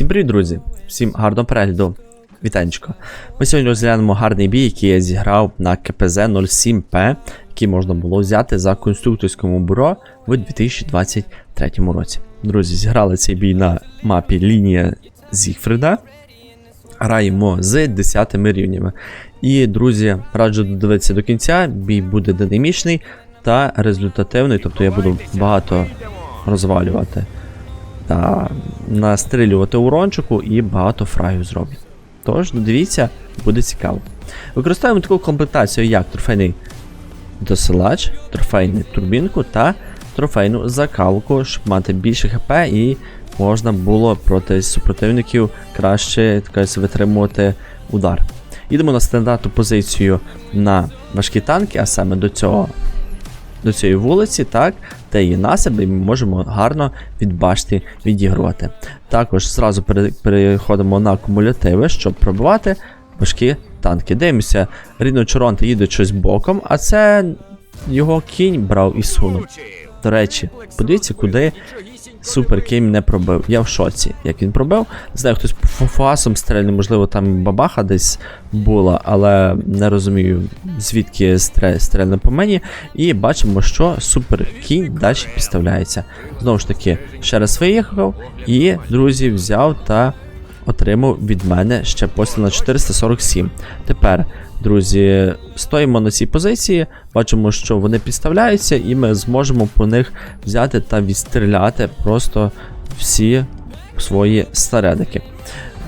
Всім привіт, друзі! Всім гарного перегляду. Вітанечко. Ми сьогодні розглянемо гарний бій, який я зіграв на КПЗ 07П, який можна було взяти за конструкторському бюро в 2023 році. Друзі, зіграли цей бій на мапі лінія Зігфрида. Граємо з 10 рівнями. І, друзі, раджу додивитися до кінця. Бій буде динамічний та результативний, тобто я буду багато розвалювати та настрілювати урончику і багато фраю зроблю. Тож, дивіться, буде цікаво. Використовуємо таку комплектацію, як трофейний досилач, трофейну турбінку та трофейну закалку, щоб мати більше хп і можна було проти супротивників краще так витримувати удар. Їдемо на стандартну позицію на важкі танки, а саме до цього. До цієї вулиці, так, де є насип, і ми можемо гарно від башти відігрувати. Також зразу переходимо на кумулятиви, щоб пробивати важкі танки. Дивимося, рідно Чоронте їде щось боком, а це його кінь брав і сунув. До речі, подивіться, куди супер кінь не пробив. Я в шоці, як він пробив. Не знаю, хтось фу- стрельне, можливо, там бабаха десь була, але не розумію, звідки стрельне по мені. І бачимо, що супер кінь далі підставляється. Знову ж таки, ще раз виїхав і, друзі, взяв та отримав від мене ще постріл на 447. Тепер, друзі, стоїмо на цій позиції, бачимо, що вони підставляються, і ми зможемо по них взяти та відстріляти просто всі свої старедики.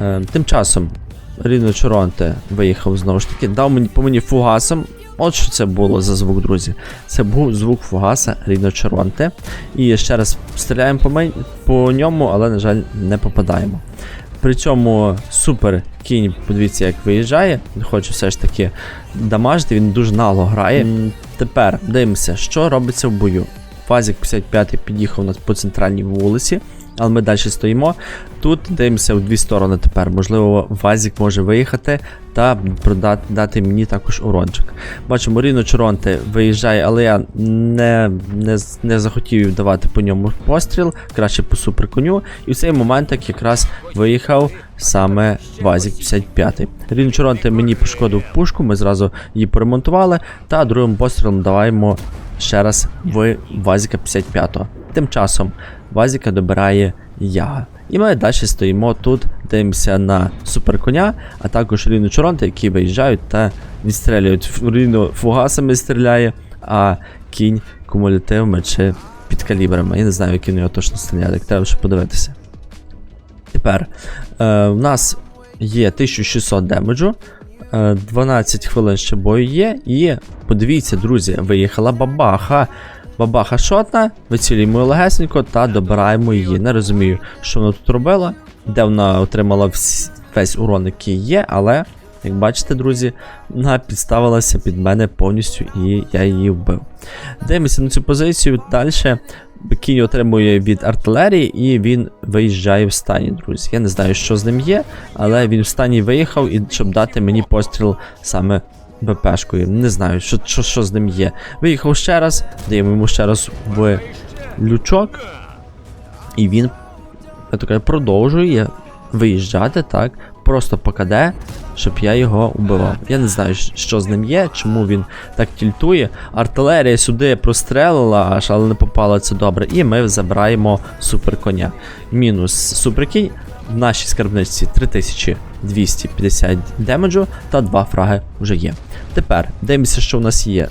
Е, тим часом Ріно Чоронте виїхав знову ж таки, дав мені по мені фугасом. От що це було за звук, друзі. Це був звук фугаса Ріно Чоронте. І ще раз стріляємо по, мен... по ньому, але, на жаль, не попадаємо. При цьому супер кінь, подивіться, як виїжджає. Хочу все ж таки дамажити, він дуже нало грає. Тепер дивимося, що робиться в бою. Фазік 55 під'їхав нас по центральній вулиці, але ми далі стоїмо. Тут дивимося в дві сторони тепер. Можливо, Вазік може виїхати та продати дати мені також урончик. Бачимо, Ріно Чоронте виїжджає, але я не, не, не захотів давати по ньому постріл, краще по суперконю. І в цей момент як якраз виїхав саме Вазік 55. Ріно Чоронте мені пошкодив пушку, ми зразу її поремонтували, та другим пострілом даваємо ще раз в Вазіка 55. Тим часом Вазіка добирає Яга. І ми далі стоїмо тут, дивимося на суперконя, а також Ріну Чоронте, які виїжджають та відстрілюють. Ріно фугасами стріляє, а кінь кумулятивами чи підкалібрами. Я не знаю, які в нього точно стріляє, так треба ще подивитися. Тепер е, в нас є 1600 демеджу, е, 12 хвилин ще бою є, і подивіться, друзі, виїхала бабаха. Бабаха шотна, вицілюємо легесенько та добираємо її. Не розумію, що вона тут робила, де вона отримала весь урон, який є, але, як бачите, друзі, вона підставилася під мене повністю і я її вбив. Дивимося на цю позицію далі. Кінь отримує від артилерії і він виїжджає в стані, друзі. Я не знаю, що з ним є, але він в стані виїхав, і щоб дати мені постріл саме БПшкою. Не знаю, що, що, що з ним є. Виїхав ще раз, даємо йому ще раз в лючок, і він я так продовжує виїжджати так, просто покаде, щоб я його убивав. Я не знаю, що з ним є, чому він так тільтує. Артилерія сюди прострелила, аж але не попала це добре. І ми забираємо суперконя. Мінус суперкінь. В нашій скарбничці 3250 демеджу та 2 фраги вже є. Тепер дивимося, що в нас є.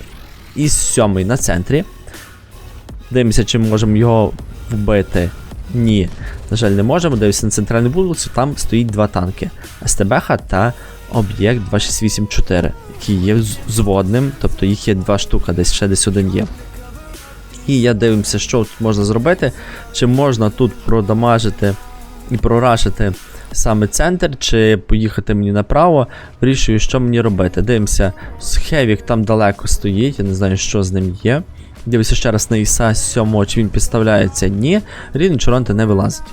Із сьомий на центрі. Дивимося, чи ми можемо його вбити. Ні, на жаль, не можемо. Дивимося на центральну вулицю, там стоїть два танки: СТБХ та об'єкт 2684, який є зводним, тобто їх є два штука, десь ще десь один є. І я дивимося, що тут можна зробити. Чи можна тут продамажити і прорашити саме центр, чи поїхати мені направо. Вирішую, що мені робити. Дивимося, Хевік там далеко стоїть, я не знаю, що з ним є. Дивлюся ще раз на Іса 7, чи він підставляється. Ні, Рін Чоронте не вилазить.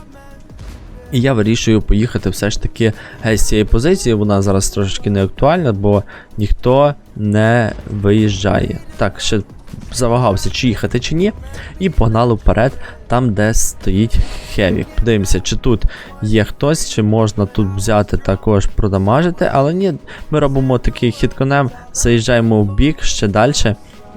І я вирішую поїхати все ж таки геть з цієї позиції. Вона зараз трошечки не актуальна, бо ніхто не виїжджає. Так, ще завагався, чи їхати, чи ні. І погнали вперед, там, де стоїть Хевік. Подивимося, чи тут є хтось, чи можна тут взяти також продамажити. Але ні, ми робимо такий хід конем, заїжджаємо в бік ще далі.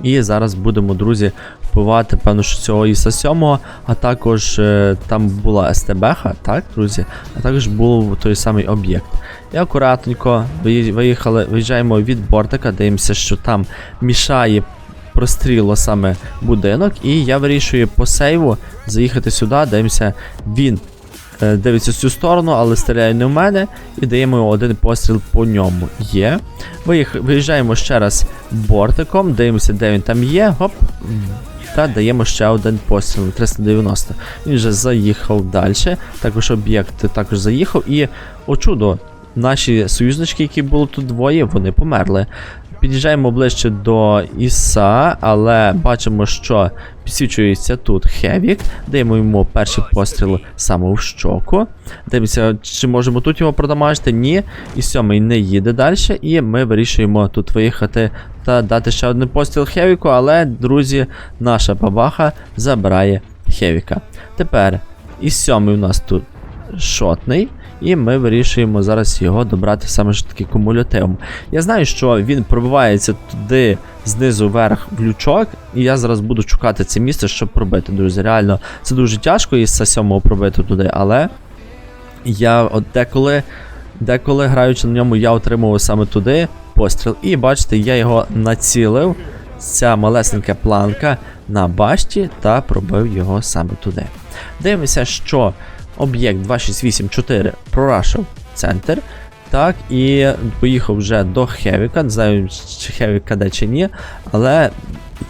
І зараз будемо, друзі, вбивати, певно, що цього Іса 7, а також е, там була СТБХ, так, друзі, а також був той самий об'єкт. І акуратненько виїхали, виїжджаємо від бортика, дивимося, що там мішає простріло саме будинок, і я вирішую по сейву заїхати сюди, дивимося, він е, дивиться цю сторону, але стріляє не в мене, і даємо один постріл по ньому. Є. Виїх, виїжджаємо ще раз бортиком, дивимося, де він там є. Гоп. Та даємо ще один постріл на 390. Він вже заїхав далі. Також об'єкт також заїхав. І, о чудо, наші союзнички, які були тут двоє, вони померли. Під'їжджаємо ближче до Іса, але бачимо, що підсвічується тут Хевік. Даємо йому перший постріл саме в щоку. Дивимося, чи можемо тут його продамажити. Ні. І сьомий не їде далі. І ми вирішуємо тут виїхати та дати ще один постріл Хевіку, але, друзі, наша бабаха забирає Хевіка. Тепер і сьомий у нас тут шотний. І ми вирішуємо зараз його добрати саме ж таки кумулятивом. Я знаю, що він пробивається туди знизу вверх в лючок, і я зараз буду шукати це місце, щоб пробити. Друзі, реально, це дуже тяжко із сьомого пробити туди, але я от деколи, деколи граючи на ньому, я отримував саме туди постріл. І бачите, я його націлив. Ця малесенька планка на башті та пробив його саме туди. Дивимося, що об'єкт 2684 прорашив центр. Так, і поїхав вже до Хевіка. Не знаю, чи Хевіка де чи ні, але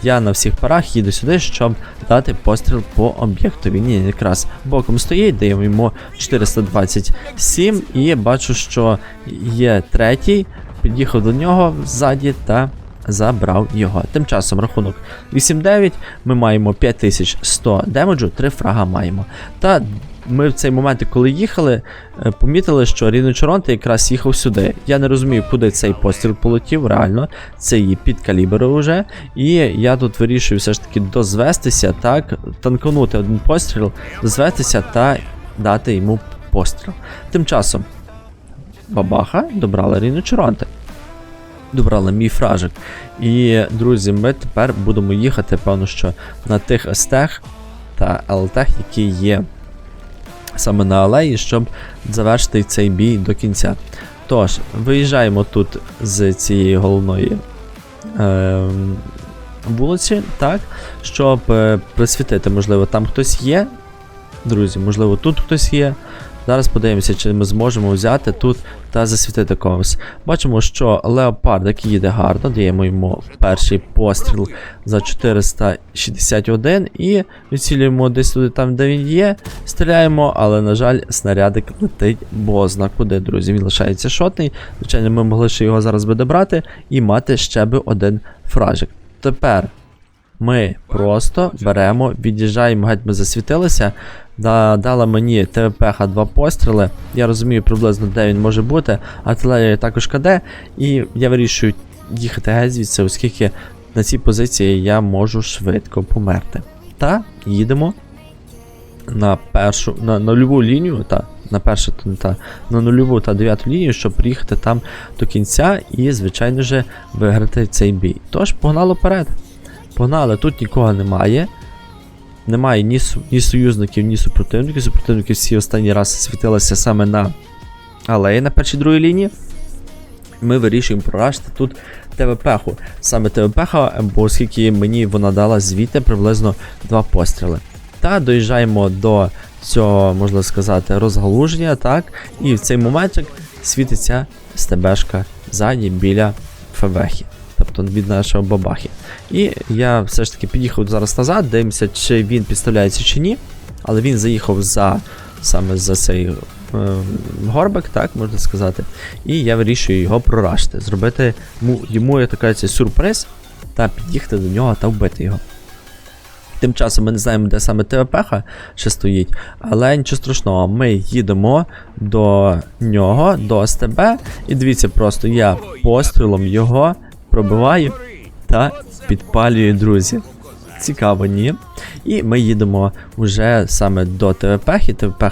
я на всіх парах їду сюди, щоб дати постріл по об'єкту. Він якраз боком стоїть, даємо йому 427 і бачу, що є третій. Під'їхав до нього ззаді та забрав його. Тим часом рахунок 8-9. Ми маємо 5100 демеджу, 3 фрага маємо. Та ми в цей момент, коли їхали, е, помітили, що Ріно Чоронте якраз їхав сюди. Я не розумію, куди цей постріл полетів, реально. Це її під калібр уже. І я тут вирішую все ж таки дозвестися, так, танканути один постріл, дозвестися та дати йому постріл. Тим часом бабаха добрала Ріно Чоронте. Добрали мій фражик. І, друзі, ми тепер будемо їхати, певно, що на тих естех та ЛТх, які є саме на алеї, щоб завершити цей бій до кінця. Тож, виїжджаємо тут з цієї головної е, вулиці, так, щоб е, присвітити, можливо, там хтось є. Друзі, можливо, тут хтось є. Зараз подивимося, чи ми зможемо взяти тут та засвітити когось. Бачимо, що леопард, який їде гарно, даємо йому перший постріл за 461 і відцілюємо десь туди там, де він є. Стріляємо, але, на жаль, снарядик летить бозна куди, друзі. Він лишається шотний. Звичайно, ми могли ще його зараз би добрати і мати ще би один фражик. Тепер ми просто беремо, від'їжджаємо, геть ми засвітилися. Да, дала мені ТВПХ два постріли. Я розумію приблизно, де він може бути. Артилерія також КД. І я вирішую їхати геть звідси, оскільки на цій позиції я можу швидко померти. Та їдемо на першу, на нульову лінію, та, на першу та, на нульову та дев'яту лінію, щоб приїхати там до кінця і, звичайно же, виграти цей бій. Тож, погнали вперед. Погнали, тут нікого немає. Немає ні, ні союзників, ні супротивників. Супротивники всі останній раз світилися саме на алеї на першій другій лінії. Ми вирішуємо прорашити тут ТВП-ху. Саме ТВП-ха, бо оскільки мені вона дала звідти приблизно два постріли. Та доїжджаємо до цього, можна сказати, розгалуження, так. І в цей моментик світиться СТБшка ззаді біля ФВХи. Тобто від нашого бабахи. І я все ж таки під'їхав зараз назад, дивимося, чи він підставляється чи ні. Але він заїхав за саме за цей е, горбик, так можна сказати. І я вирішую його прорашити, зробити йому, як це сюрприз, та під'їхати до нього та вбити його. Тим часом ми не знаємо, де саме ТВПХ ще стоїть, але нічого страшного, ми їдемо до нього, до СТБ, і дивіться, просто я пострілом його пробиваю. та підпалює друзі. Цікаво, ні. І ми їдемо вже саме до ТВП, і ТВП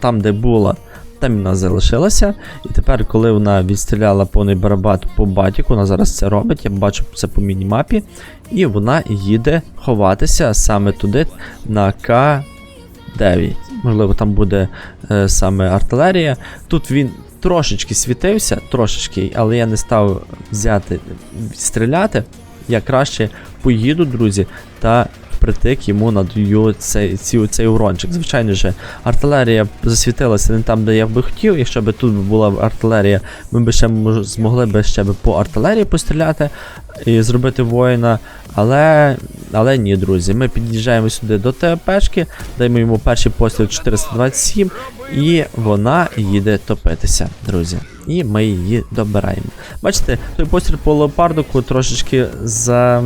там, де була, там вона залишилася. І тепер, коли вона відстріляла повний барабат по батіку, вона зараз це робить, я бачу це по мінімапі. І вона їде ховатися саме туди на К9. Можливо, там буде е, саме артилерія. Тут він трошечки світився, трошечки, але я не став взяти стріляти. Я краще поїду, друзі, та впритик йому надаю цей, ці, цей урончик. Звичайно ж, артилерія засвітилася не там, де я би хотів. Якщо б тут була артилерія, ми б ще змогли б ще б по артилерії постріляти і зробити воїна. Але але ні, друзі, ми під'їжджаємо сюди до ТПшки, даємо йому перший постріл 427, і вона їде топитися, друзі. І ми її добираємо. Бачите, той постріл по леопардику трошечки за.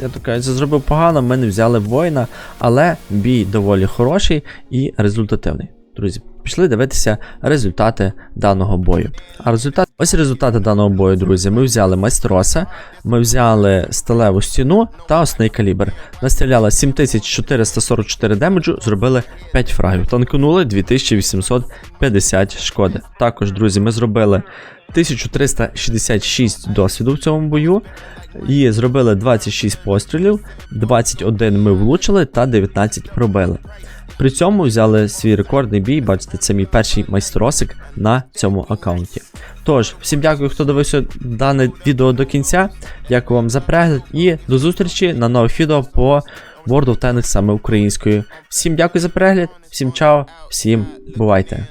Я так кажу, зробив погано, ми не взяли воїна, але бій доволі хороший і результативний. Друзі, пішли дивитися результати даного бою. А результат, ось результати даного бою, друзі. Ми взяли майстроса, ми взяли сталеву стіну та основний калібр. Настріляли 7444 демеджу, зробили 5 фрагів. Танкнули 2850 шкоди. Також, друзі, ми зробили 1366 досвіду в цьому бою. І зробили 26 пострілів, 21 ми влучили та 19 пробили. При цьому взяли свій рекордний бій, бачите, це мій перший майстросик на цьому аккаунті. Тож, всім дякую, хто дивився дане відео до кінця. Дякую вам за перегляд і до зустрічі на нових відео по World of Tanks саме українською. Всім дякую за перегляд, всім чао, всім бувайте!